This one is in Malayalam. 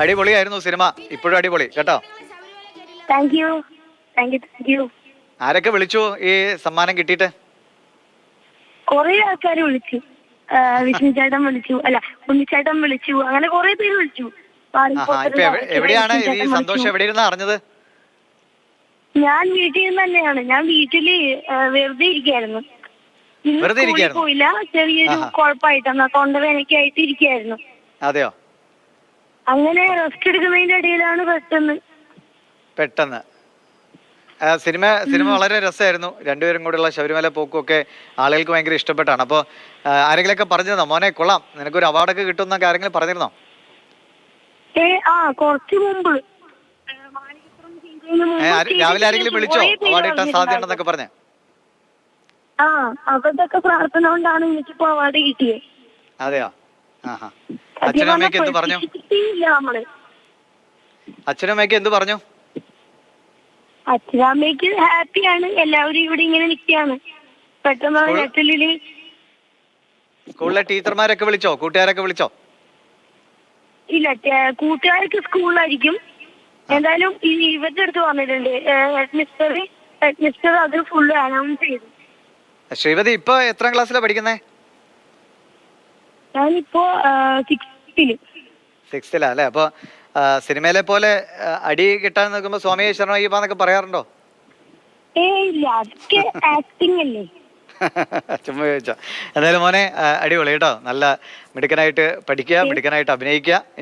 അടിപൊളിയായിരുന്നു സിനിമ. ഇപ്പോഴും അടിപൊളി. കേട്ടോ? Thank you thank you thank you ആരൊക്കെ വിളിച്ചു ഈ സമ്മാനം കിട്ടിയിട്ട്? കൊറേ ആൾക്കാർ വിളിച്ചു. വിഷ്ണു ചേട്ടൻ വിളിച്ചു. അല്ല ഉണ്ണിച്ചേട്ടൻ വിളിച്ചു. അങ്ങനെ കൊറേ പേര് വിളിച്ചു. എവിടെയാണ് ഈ സന്തോഷം. എവിടെ അറിഞ്ഞത്? ഞാൻ വീട്ടിൽ നിന്ന് തന്നെയാണ്. ഞാൻ വീട്ടിൽ വെറുതെ ഇരിക്കായിരുന്നു. ഇന്ന്? പോയില്ല. ചെറിയൊരു ആഹാ. കുഴപ്പമായിട്ടാണ്. തൊണ്ടവേനൊക്കെ ആയിട്ട് ഇരിക്കായിരുന്നു. അതെയോ? അങ്ങനെ റെസ്റ്റ് എടുക്കുന്നതിന്റെ ഇടയിലാണ് പെട്ടെന്ന്. പെട്ടെന്ന്. സിനിമ സിനിമ വളരെ രസമായിരുന്നു. രണ്ടുപേരും കൂടെയുള്ള ശബരിമല പോക്കും ഒക്കെ ആളുകൾക്ക് ഭയങ്കര ഇഷ്ടപ്പെട്ടാണ്. അപ്പോൾ ആരെങ്കിലുമൊക്കെ പറഞ്ഞിരുന്നോ? മോനെ കൊള്ളാം. നിനക്ക് നിനക്കൊരു അവാർഡൊക്കെ കിട്ടുമെന്നൊക്കെ ആരെങ്കിലും പറഞ്ഞിരുന്നോ? ഏ ആ കുറച്ചു മുമ്പ്. രാവിലെ ആരെങ്കിലും വിളിച്ചോ? അവാർഡ് കിട്ടാൻ. സാധ്യതയുണ്ടെന്നൊക്കെ പറഞ്ഞേ. ആ അവരുടെയൊക്കെ പ്രാർത്ഥന കൊണ്ടാണ് എനിക്കിപ്പോ അവാർഡ് കിട്ടിയത്. അതെയോ? അച്ഛനും അമ്മയൊക്കെ എന്ത് പറഞ്ഞു? അച്ഛനും അമ്മയൊക്കെ എന്ത് പറഞ്ഞു? അച്ഛനമ്മയ്ക്ക് ഹാപ്പിയാണ്. എല്ലാവരും ഇവിടെ ഇങ്ങനെ നിൽക്കുകയാണ്. പെട്ടെന്ന് നെറ്റലിൽ സ്കൂളിലെ ടീച്ചർമാരൊക്കെ വിളിച്ചോ? കൂട്ടുകാരൊക്കെ വിളിച്ചോ? ഇല്ല കൂട്ടുകാർക്ക് സ്കൂളിലായിരിക്കും. എന്തായാലും ഈ ഇവരുടെ അടുത്ത് വന്നിട്ടുണ്ട്. ഹെഡ്മിസ്റ്റർ ഹെഡ് മിസ്റ്റർ അത് ഫുള്ള് അനൗൺസ് ചെയ്തു. ശ്രീപതി ഇപ്പൊ എത്രാം ക്ലാസ്സിലാണ് പഠിക്കുന്നേ? ഞാനിപ്പോ സിക്സ്ത്തിൽ സിക്സ്ത്തിലാ അല്ലേ? അപ്പോൾ സിനിമയിലെ പോലെ അടി കിട്ടാൻ നോക്കുമ്പോ സ്വാമി ശരണയ്യപ്പ എന്നൊക്കെ പറയാറുണ്ടോ? ഏ ഇല്ല. അതൊക്കെ അല്ലേ? ചുമ്മാ ചോദിച്ചോ എന്തായാലും മോനെ അടിപൊളി കേട്ടോ. നല്ല മിടുക്കനായിട്ട് പഠിക്കുക മിടുക്കനായിട്ട് അഭിനയിക്കുക.